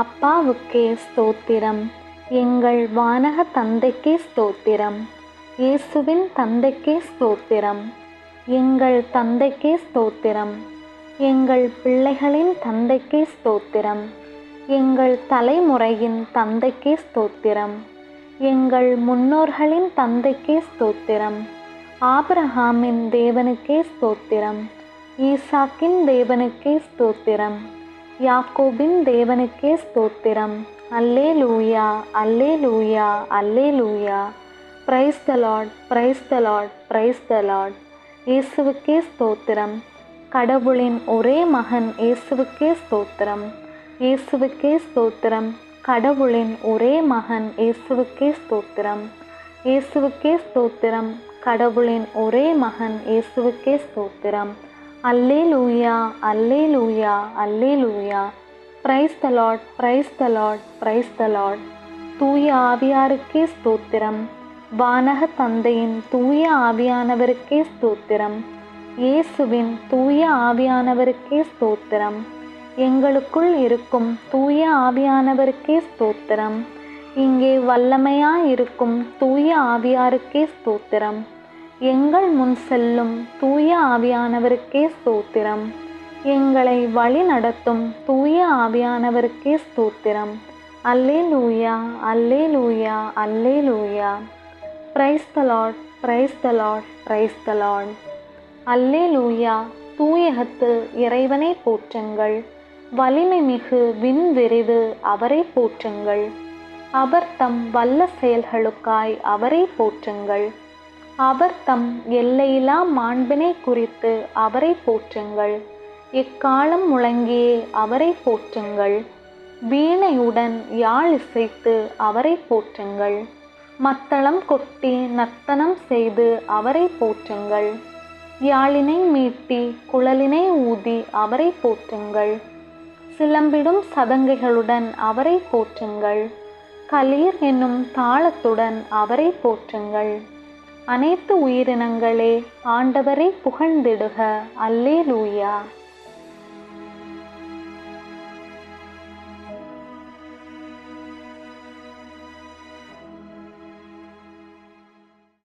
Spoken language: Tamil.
அப்பாவுக்கே ஸ்தோத்திரம். எங்கள் வானக தந்தைக்கே ஸ்தோத்திரம். இயேசுவின் தந்தைக்கே ஸ்தோத்திரம். எங்கள் தந்தைக்கே ஸ்தோத்திரம். எங்கள் பிள்ளைகளின் தந்தைக்கே ஸ்தோத்திரம். எங்கள் தலைமுறையின் தந்தைக்கே ஸ்தோத்திரம். எங்கள் முன்னோர்களின் தந்தைக்கே ஸ்தோத்திரம். ஆபிரஹாமின் தேவனுக்கே ஸ்தோத்திரம். ஈசாக்கின் தேவனுக்கே ஸ்தோத்திரம். யாக்கோபின் தேவனுக்கே ஸ்தோத்திரம். அல்லே லூயா hallelujah hallelujah praise the lord praise the lord praise the lord இயேசுவுக்கே ஸ்தோத்திரம். கடவுளின் ஒரே மகன் இயேசுவுக்கே ஸ்தோத்திரம். இயேசுவுக்கே ஸ்தோத்திரம். கடவுளின் ஒரே மகன் இயேசுவுக்கே ஸ்தோத்திரம். இயேசுவுக்கே ஸ்தோத்திரம். கடவுளின் ஒரே மகன் இயேசுவுக்கே ஸ்தோத்திரம். அல்லே லூயா hallelujah hallelujah praise the Lord praise the Lord praise the Lord தூய ஆவியாருக்கே ஸ்தோத்திரம். வானக தந்தையின் தூய ஆவியானவருக்கே ஸ்தோத்திரம். இயேசுவின் தூய ஆவியானவருக்கே ஸ்தோத்திரம். எங்களுக்குள் இருக்கும் தூய ஆவியானவருக்கே ஸ்தோத்திரம். இங்கே வல்லமையாயிருக்கும் தூய ஆவியாருக்கே ஸ்தோத்திரம். எங்கள் முன் செல்லும் தூய ஆவியானவருக்கே ஸ்தோத்திரம். எங்களை வழி நடத்தும் தூய ஆவியானவருக்கே ஸ்தோத்திரம். அல்லே லூயா hallelujah hallelujah praise the lord praise praise hallelujah தூயகத்து இறைவனை போற்றுங்கள். வலிமை மிகு விண்வெறிவு அவரை போற்றுங்கள். அவர் தம் வல்ல செயல்களுக்காய் அவரை போற்றுங்கள். அவர் தம் எல்லையிலா மாண்பினை குறித்து அவரை போற்றுங்கள். எக்காலம் முழங்கியே அவரை போற்றுங்கள். வீணையுடன் யாழ் இசைத்து அவரை போற்றுங்கள். மத்தளம் கொட்டி நர்த்தனம் செய்து அவரை போற்றுங்கள். யாழினை மீட்டி குழலினை ஊதி அவரை போற்றுங்கள். சிலம்பிடும் சதங்கைகளுடன் அவரை போற்றுங்கள். கலீர் என்னும் தாளத்துடன் அவரை போற்றுங்கள். அனைத்து உயிரினங்களே ஆண்டவரை புகழ்ந்திடுக. அல்லே லூயா